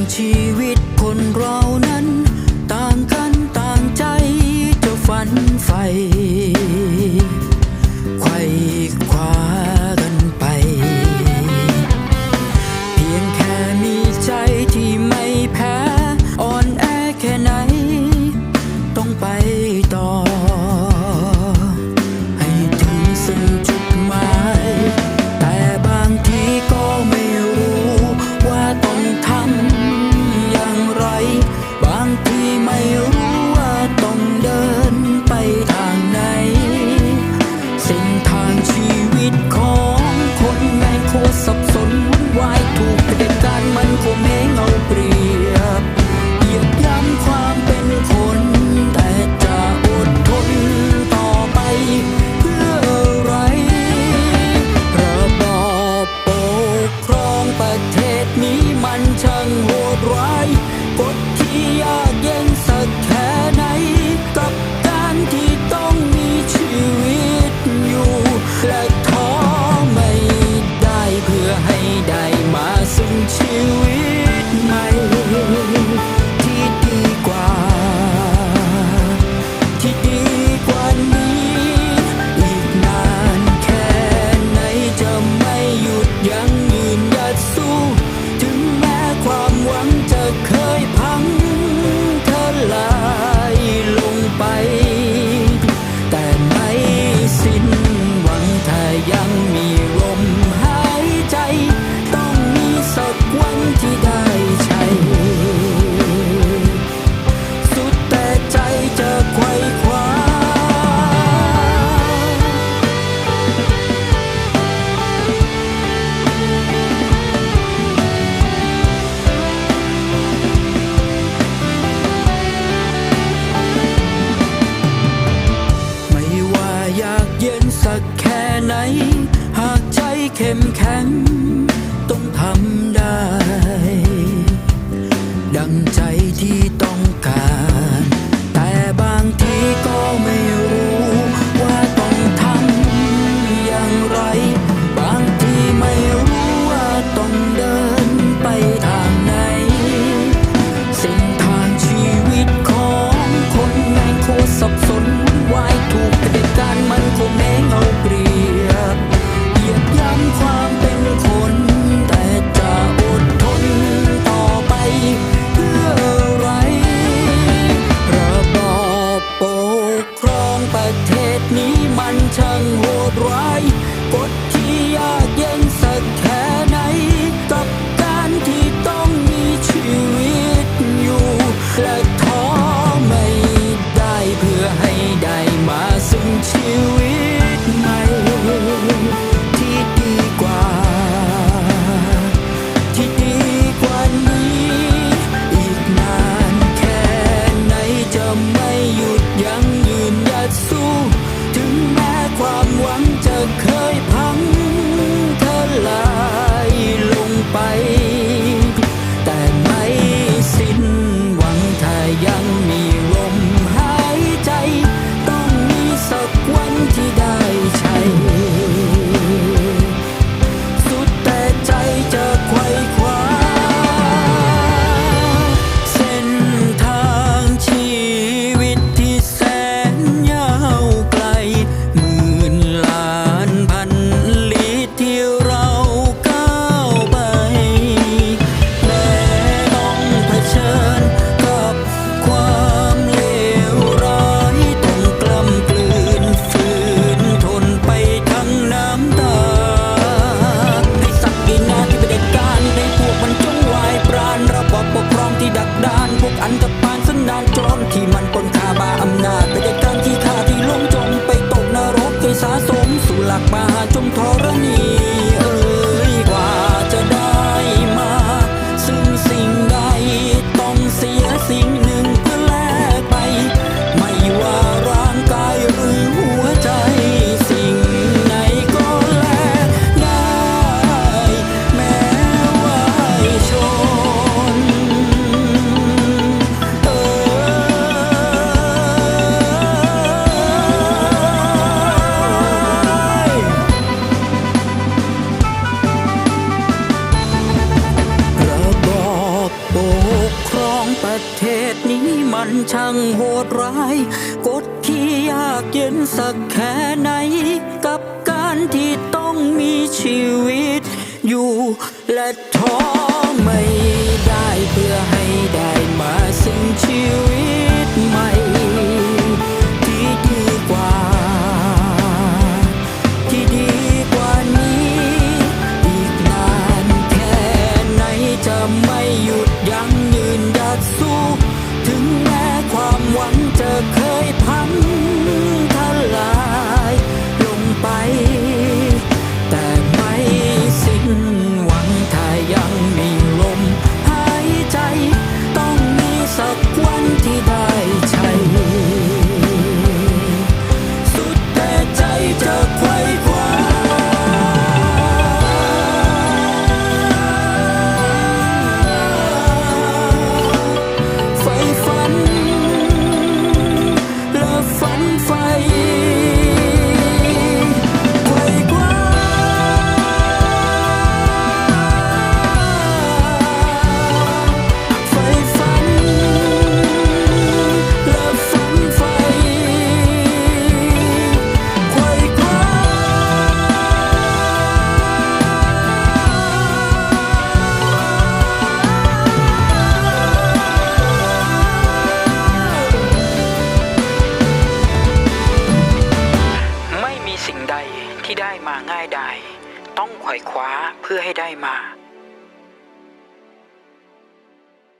างชีวิตคนเรานั้น ต่างกันต่างใจจะฝันใฝ่ เข้มแข็งต้องทำ มันช่างโหดร้าย กดที่ยากเย็นสักแค่ไหน กับการที่ต้องมีชีวิตอยู่และท้อไม่ พื่อให้ได้มา